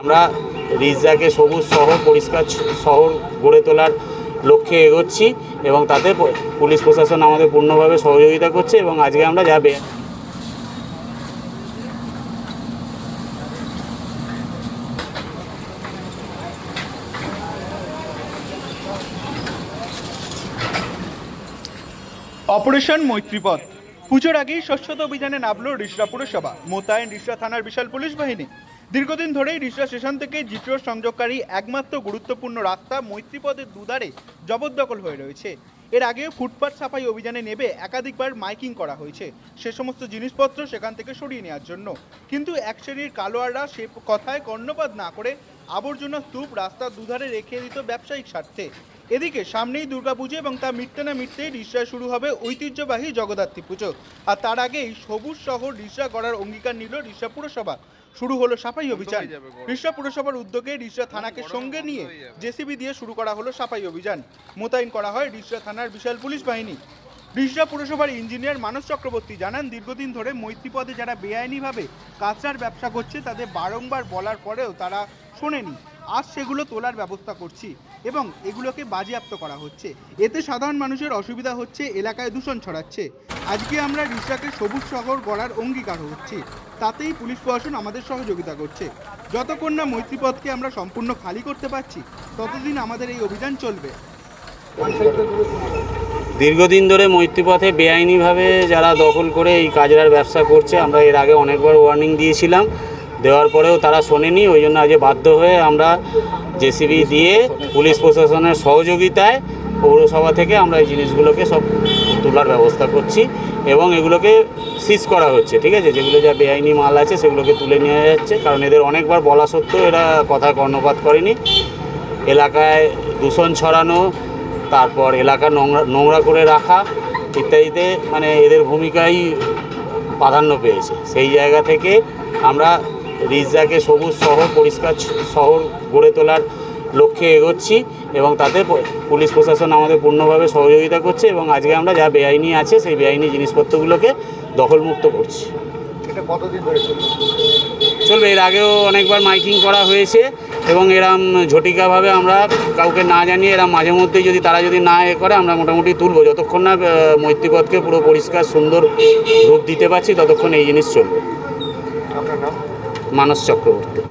আমরা রিজাকে সবুজ শহর, পরিষ্কার শহর গড়ে তোলার লক্ষ্যে এগোচ্ছি এবং তাতে পুলিশ প্রশাসন আমাদের পূর্ণভাবে সহযোগিতা করছে এবং আজকে আমরা যাবে অপারেশন মৈত্রীপথ। পুজোর আগেই স্বচ্ছতা অভিযানে নামলো রিসরা পুরসভা মোতায়েন রিসরা থানার বিশাল পুলিশ বাহিনী। দীর্ঘদিন ধরেই রিসরা স্টেশন থেকে জিটিওর সংযোগকারী একমাত্র গুরুত্বপূর্ণ রাস্তা মৈত্রীপথের দুধারে জবরদখল হয়ে রয়েছে। এর আগেও ফুটপাত সাফাই অভিযানে নেবে একাধিকবার মাইকিং করা হয়েছে। সে সমস্ত জিনিসপত্র সেখান থেকে সরিয়ে নেওয়ার জন্য। কিন্তু এক শ্রেণির কালোয়াররা সে কথায় কর্ণপাত না করে আবর্জনা স্তূপ রাস্তার দুধারে রেখে দিত ব্যবসায়িক স্বার্থে। এদিকে সামনেই দুর্গাপুজো এবং তা মিটতে না মিটতেই রিসরায় শুরু হবে ঐতিহ্যবাহী জগদ্ধাত্রী পুজো। আর তার আগেই সবুজ শহর রিসরা গড়ার অঙ্গীকার নিল রিসরা পুরসভা। শুরু হলো সাফাই অভিযান। রিসরা পুরসভার উদ্যোগে রিসরা থানাকে সঙ্গে নিয়ে জেসিবি দিয়ে শুরু করা হলো সাফাই অভিযান। মোতায়েন করা হয় রিসরা থানার বিশাল পুলিশ বাহিনী। রিসরা পুরসভার ইঞ্জিনিয়ার মানস চক্রবর্তী জানান দীর্ঘদিন ধরে মৈত্রীপদে যারা বেআইনিভাবে কাঁচরার ব্যবসা করছে তাদের বারংবার বলার পরেও তারা শোনেনি। আজ সেগুলো তোলার ব্যবস্থা করছি এবং এগুলোকে বাজেয়াপ্ত করা হচ্ছে। এতে সাধারণ মানুষের অসুবিধা হচ্ছে, এলাকায় দূষণ ছড়াচ্ছে। আজকে আমরা রিসরাকে সবুজ শহর গড়ার অঙ্গীকার হচ্ছি। তাতেই পুলিশ প্রশাসন আমাদের সহযোগিতা করছে। যতক্ষণ না মৈত্রীপথকে আমরা সম্পূর্ণ খালি করতে পারছি, ততদিন আমাদের এই অভিযান চলবে। দীর্ঘদিন ধরে মৈত্রীপথে বেআইনিভাবে যারা দখল করে এই কাজরার ব্যবসা করছে, আমরা এর আগে অনেকবার ওয়ার্নিং দিয়েছিলাম। দেওয়ার পরেও তারা শোনেনি, ওই জন্য আজকে বাধ্য হয়ে আমরা জেসিবি দিয়ে পুলিশ প্রশাসনের সহযোগিতায় পৌরসভা থেকে আমরা এই জিনিসগুলোকে সব তোলার ব্যবস্থা করছি এবং এগুলোকে সিজ করা হচ্ছে, ঠিক আছে? যেগুলো যা বেআইনি মাল আছে সেগুলোকে তুলে নিয়ে যাচ্ছে, কারণ এদের অনেকবার বলা সত্ত্বেও এরা কথা কর্ণপাত করেনি। এলাকায় দূষণ ছড়ানো, তারপর এলাকা নোংরা নোংরা করে রাখা ইত্যাদিতে মানে এদের ভূমিকাই প্রাধান্য পেয়েছে। সেই জায়গা থেকে আমরা রিজদাকে সবুজ শহর পরিষ্কার শহর গড়ে তোলার লক্ষ্যে এগোচ্ছি এবং তাতে পুলিশ প্রশাসন আমাদের পূর্ণভাবে সহযোগিতা করছে এবং আজকে আমরা যা বেআইনি আছে সেই বেআইনি জিনিসপত্রগুলোকে দখলমুক্ত করছি। চলবে? এর আগেও অনেকবার মাইকিং করা হয়েছে এবং এরম ঝটিকাভাবে আমরা কাউকে না জানিয়ে এরা মাঝে মধ্যেই যদি তারা যদি না এ করে আমরা মোটামুটি তুলবো। যতক্ষণ না মৈত্রীপথকে পুরো পরিষ্কার সুন্দর রূপ দিতে পারছি ততক্ষণ এই জিনিস চলবে। আপনার নাম? মানস চক্রবর্তী।